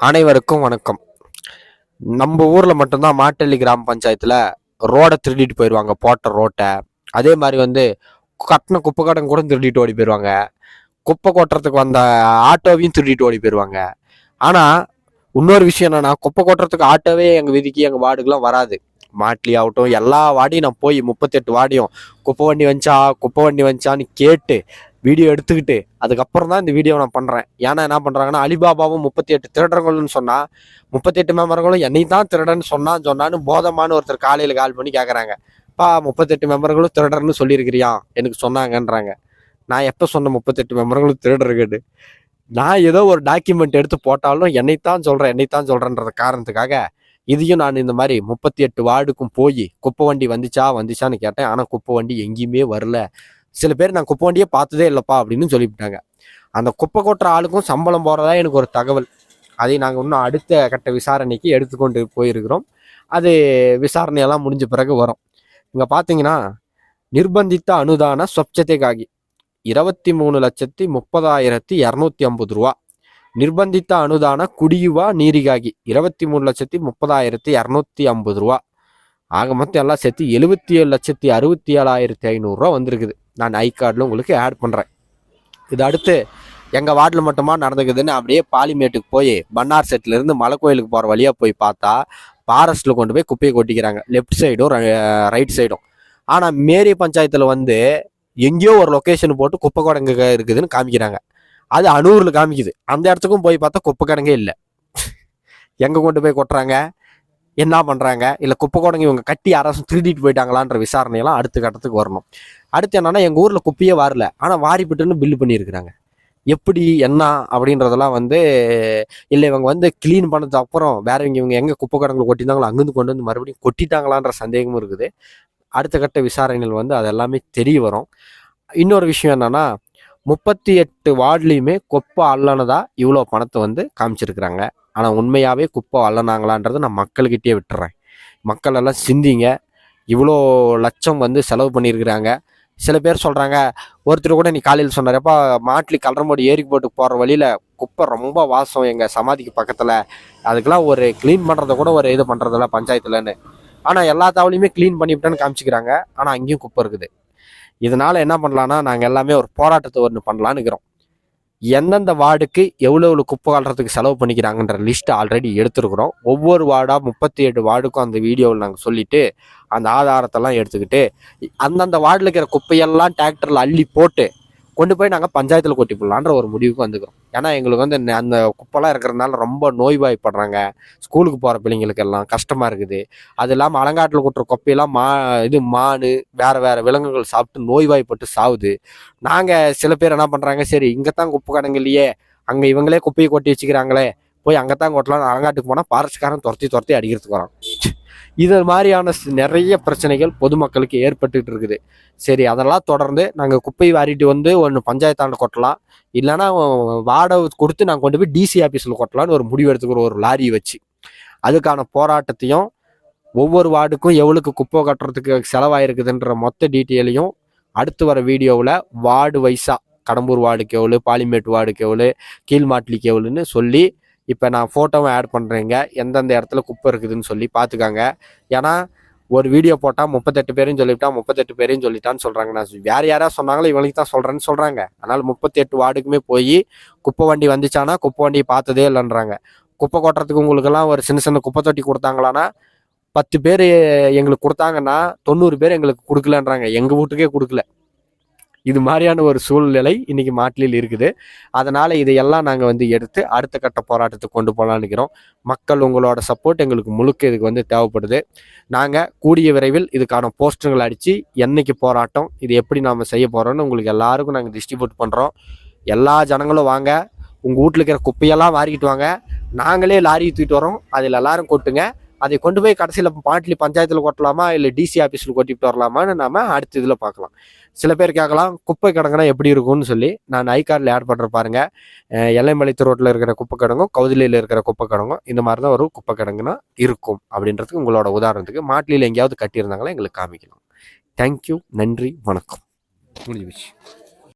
அனைவருக்கும் வணக்கம். நம்ம ஊரில் மட்டும்தான் மாட்டள்ளி கிராம பஞ்சாயத்தில் ரோடை திருடிட்டு போயிடுவாங்க போட்ட ரோட்டை. அதே மாதிரி வந்து கட்டின குப்பை கடன் கூட திருடிட்டு ஓடி போயிடுவாங்க குப்பை கொட்டுறதுக்கு வந்த ஆட்டோவையும் திருடிட்டு ஓடி போயிடுவாங்க ஆனால் இன்னொரு விஷயம் என்னென்னா குப்பை கொட்டுறதுக்கு ஆட்டோவே எங்கள் விதிக்கு எங்கள் வார்டுக்கெலாம் வராது. மாட்லி ஆகட்டும் எல்லா வாடியும் நான் போய் முப்பத்தெட்டு வாடியும் குப்பை வண்டி வந்துச்சா குப்பை வண்டி வந்துச்சான்னு கேட்டு வீடியோ எடுத்துக்கிட்டு அதுக்கப்புறம் தான் இந்த வீடியோ நான் பண்ணுறேன் ஏன்னா என்ன பண்ணுறாங்கன்னா அலிபாபாவும் முப்பத்தி எட்டு திருடர்கள்னு சொன்னால் முப்பத்தி எட்டு மெம்பர்களும் என்னை தான் திருடன்னு சொன்னான்னு சொன்னான்னு போதமான ஒருத்தர் காலையில் கால் பண்ணி கேட்குறாங்க பா முப்பத்தெட்டு மெம்பர்களும் திருடர்னு சொல்லியிருக்கிறியா? எனக்கு சொன்னாங்கன்றாங்க. நான் எப்போ சொன்ன முப்பத்தெட்டு மெம்பர்களும் திருடருக்குன்னு நான் ஏதோ ஒரு டாக்குமெண்ட் எடுத்து போட்டாலும் என்னைத்தான் சொல்கிறேன் என்னைத்தான் சொல்றேன்ற காரணத்துக்காக இதையும் நான் இந்த மாதிரி முப்பத்தி எட்டு வார்டுக்கும் போய் குப்பை வண்டி வந்துச்சா வந்துச்சான்னு கேட்டேன். ஆனால் குப்பை வண்டி எங்கேயுமே வரல. சில பேர் நான் குப்பை வண்டியே பார்த்ததே இல்லைப்பா அப்படின்னு சொல்லிவிட்டாங்க. அந்த குப்பை கொட்டுற ஆளுக்கும் சம்பளம் போகிறதா எனக்கு ஒரு தகவல். அதை நாங்கள் இன்னும் அடுத்த கட்ட விசாரணைக்கு எடுத்துக்கொண்டு போயிருக்கிறோம். அது விசாரணையெல்லாம் முடிஞ்ச பிறகு வரும். இங்கே பார்த்தீங்கன்னா நிர்பந்தித்த அனுதான சொச்சத்தைக்காகி இருபத்தி மூணு லட்சத்தி முப்பதாயிரத்தி இரநூத்தி ஐம்பது ரூபா. நிர்பந்தித்த அனுதான குடியுவா நீரிகாகி இருபத்தி மூணு லட்சத்தி முப்பதாயிரத்தி இரநூத்தி ஐம்பது ரூபா. ஆக மொத்தம் எல்லாம் சேர்த்து எழுபத்தி ஏழு லட்சத்தி அறுபத்தி ஏழாயிரத்தி ஐநூறுரூவா வந்திருக்குது. நான் ஐ கார்டில் உங்களுக்கு ஆட் பண்ணுறேன் இது அடுத்து எங்கள் வார்டில் மட்டுமா நடந்துக்குதுன்னு அப்படியே பாலிமேட்டுக்கு போய் பன்னார் செட்லேருந்து மலை கோயிலுக்கு போகிற வழியாக போய் பார்த்தா ஃபாரஸ்ட்டில் கொண்டு போய் குப்பையை கொட்டிக்கிறாங்க. லெஃப்ட் சைடும் ரைட் சைடும் ஆனால் மேரி பஞ்சாயத்தில் வந்து எங்கேயோ ஒரு லொக்கேஷன் போட்டு குப்பை குடங்கு இருக்குதுன்னு காமிக்கிறாங்க. அது அனூரில் காமிக்குது. அந்த இடத்துக்கும் போய் பார்த்தா குப்பை கிடங்கே இல்லை. எங்கே கொண்டு போய் கொட்டுறாங்க? என்ன பண்ணுறாங்க இல்லை குப்பை குடங்கு இவங்க கட்டி யாராச்சும் திருடிட்டு போயிட்டாங்களான்ற விசாரணையெல்லாம் அடுத்த கட்டத்துக்கு வரணும். அடுத்து என்னன்னா எங்கள் ஊரில் குப்பையே வரல. ஆனால் வாரிப்பிட்டுன்னு பில்லு பண்ணியிருக்கிறாங்க. எப்படி என்ன அப்படின்றதெல்லாம் வந்து இல்லை இவங்க வந்து க்ளீன் பண்ணதுக்கு அப்புறம் வேற இவங்க இவங்க எங்கே குப்பை கடங்களை கொட்டியிருந்தாங்களோ அங்கேருந்து கொண்டு வந்து மறுபடியும் கொட்டிட்டாங்களான்ற சந்தேகமும் இருக்குது. அடுத்த கட்ட விசாரணைகள் வந்து அது எல்லாமே தெரிய வரும். இன்னொரு விஷயம் என்னன்னா முப்பத்தி எட்டு வார்டுலையுமே குப்பை அல்லனதாக இவ்வளோ பணத்தை வந்து காமிச்சிருக்கிறாங்க. ஆனால் உண்மையாகவே குப்பை அள்ளனாங்களான்றதை நான் மக்கள்கிட்டயே விட்டுறேன். மக்கள் எல்லாம் சிந்திங்க. இவ்வளோ லட்சம் வந்து செலவு பண்ணியிருக்கிறாங்க. சில பேர் சொல்கிறாங்க ஒருத்தர் கூட நீ காலையில் சொன்னாரப்பா மாட்லி கலரமோடி ஏறி போட்டு போகிற வழியில் குப்பை ரொம்ப வாசம் எங்கள் சமாதிக்கு பக்கத்தில். அதுக்கெல்லாம் ஒரு க்ளீன் பண்ணுறத கூட ஒரு இது பண்ணுறதில்ல பஞ்சாயத்துலன்னு. ஆனால் எல்லா தாவலையுமே க்ளீன் பண்ணிவிட்டேன்னு காமிச்சிக்கிறாங்க. ஆனால் அங்கேயும் குப்பை இருக்குது. இதனால் என்ன பண்ணலான்னா நாங்கள் எல்லாமே ஒரு போராட்டத்தை ஒன்று பண்ணலான்னு இருக்கிறோம். எந்தெந்த வார்டுக்கு எவ்வளோ எவ்வளோ குப்பை கட்டுறதுக்கு செலவு பண்ணிக்கிறாங்கன்ற லிஸ்ட்டு ஆல்ரெடி எடுத்துருக்குறோம். ஒவ்வொரு வார்டாக முப்பத்தி எட்டு வார்டுக்கும் அந்த வீடியோவில் நாங்கள் சொல்லிவிட்டு அந்த ஆதாரத்தெல்லாம் எடுத்துக்கிட்டு அந்தந்த வார்டில் இருக்கிற குப்பையெல்லாம் டிராக்டரில் அள்ளி போட்டு கொண்டு போய் நாங்கள் பஞ்சாயத்தில் கொட்டி போடலான்ற ஒரு முடிவுக்கு வந்துக்கிறோம். ஏன்னா எங்களுக்கு வந்து அந்த குப்பைலாம் இருக்கிறதுனால ரொம்ப நோய்வாய்ப்படுறாங்க. ஸ்கூலுக்கு போகிற பிள்ளைங்களுக்கு எல்லாம் கஷ்டமாக இருக்குது. அது இல்லாமல் அலங்காட்டில் கொட்டுற குப்பையெல்லாம் மா இது மானு வேறு வேறு விலங்குகள் சாப்பிட்டு நோய்வாய்ப்பட்டு சாவுது. நாங்கள் சில பேர் என்ன பண்ணுறாங்க சரி இங்கே தான் குப்பை கடைங்க இல்லையே அங்கே இவங்களே குப்பையை கொட்டி வச்சுக்கிறாங்களே போய் அங்கே தான் கொட்டலாம் அலங்காட்டுக்கு போனால் பாரஸ்காரன் துரத்தி துரத்தி அடிக்கிறதுக்கு வரான். இது மாதிரியான நிறைய பிரச்சனைகள் பொதுமக்களுக்கு ஏற்பட்டுகிட்டு இருக்குது. சரி அதெல்லாம் தொடர்ந்து நாங்கள் குப்பை வாரிட்டு வந்து ஒன்று பஞ்சாயத்தாண்ட கொட்டலாம். இல்லைன்னா வாடகை கொடுத்து நாங்கள் கொண்டு போய் டிசி ஆஃபீஸில் கொட்டலாம்னு ஒரு முடிவு எடுத்துக்கிற ஒரு லாரி வச்சு. அதுக்கான போராட்டத்தையும் ஒவ்வொரு வார்டுக்கும் எவ்வளோக்கு குப்பை கட்டுறதுக்கு செலவாயிருக்குதுன்ற மொத்த டீட்டெயிலையும் அடுத்து வர வீடியோவில் வார்டு வைஸாக கடம்பூர் வார்டுக்கு எவ்வளோ பாலிமேட் வார்டுக்கு எவ்வளோ கீழ்மாட்லிக்கு எவ்வளோன்னு சொல்லி இப்போ நான் ஃபோட்டோவும் ஆட் பண்ணுறேங்க எந்தெந்த இடத்துல குப்பை இருக்குதுன்னு சொல்லி பார்த்துக்காங்க ஏன்னா ஒரு வீடியோ போட்டால் முப்பத்தெட்டு பேரையும் சொல்லிவிட்டா முப்பத்தெட்டு பேரையும் சொல்லிட்டான்னு சொல்கிறாங்க நான் வேறு யாராவது சொன்னாங்களோ இவங்களுக்கு தான் சொல்கிறேன்னு சொல்கிறாங்க அதனால் முப்பத்தெட்டு வார்டுக்குமே போய் குப்பை வண்டி வந்துச்சானா குப்பை வண்டி பார்த்ததே இல்லைன்றாங்க. குப்பை கொட்டுறதுக்கு உங்களுக்கெல்லாம் ஒரு சின்ன சின்ன குப்பை தொட்டி கொடுத்தாங்களான்னா பத்து பேர் எங்களுக்கு கொடுத்தாங்கன்னா தொண்ணூறு பேர் எங்களுக்கு கொடுக்கலன்றாங்க. எங்கள் வீட்டுக்கே கொடுக்கல. இது மாதிரியான ஒரு சூழ்நிலை இன்னைக்கு மாட்டிலில் இருக்குது. அதனால் இதையெல்லாம் நாங்கள் வந்து எடுத்து அடுத்த கட்ட போராட்டத்துக்கு கொண்டு போகலான்னு இருக்கிறோம் மக்கள் உங்களோட சப்போர்ட் எங்களுக்கு முழுக்க இதுக்கு வந்து தேவைப்படுது. நாங்கள் கூடிய விரைவில் இதுக்கான போஸ்டர்கள் அடித்து என்னைக்கு போராட்டம் இது எப்படி நாம் செய்ய போகிறோம்னு உங்களுக்கு எல்லாருக்கும் நாங்கள் டிஸ்ட்ரிபியூட் பண்ணுறோம் எல்லா ஜனங்களும் வாங்க. உங்கள் வீட்டில் இருக்கிற குப்பையெல்லாம் வாரிக்கிட்டு வாங்க. நாங்களே லாரி தூக்கிட்டு வரோம். அதில் எல்லாரும் கொட்டுங்க. அதை கொண்டு போய் கடைசியில் பாட்லி பஞ்சாயத்தில் கொட்டலாமா இல்லை டிசி ஆஃபீஸில் கொட்டிட்டு வரலாமான்னு நம்ம அடுத்த இதில் பார்க்கலாம். சில பேர் கேட்கலாம் குப்பை கிடங்குனா எப்படி இருக்கும்னு சொல்லி. நான் ஐ கார்டில் ஆட் பண்ணுற பாருங்க. எல்லைமலைத்து ரோட்டில் இருக்கிற குப்பை கிடங்கும் கவுதிலையில் இருக்கிற குப்பை கிடங்கும். இந்த மாதிரி தான் ஒரு குப்பை கிடங்குனா இருக்கும் அப்படின்றதுக்கு உங்களோட உதாரணத்துக்கு மாட்டிலியில் எங்கேயாவது கட்டியிருந்தாங்களா எங்களுக்கு காமிக்கலாம். தேங்க்யூ நன்றி. வணக்கம். முடிஞ்சு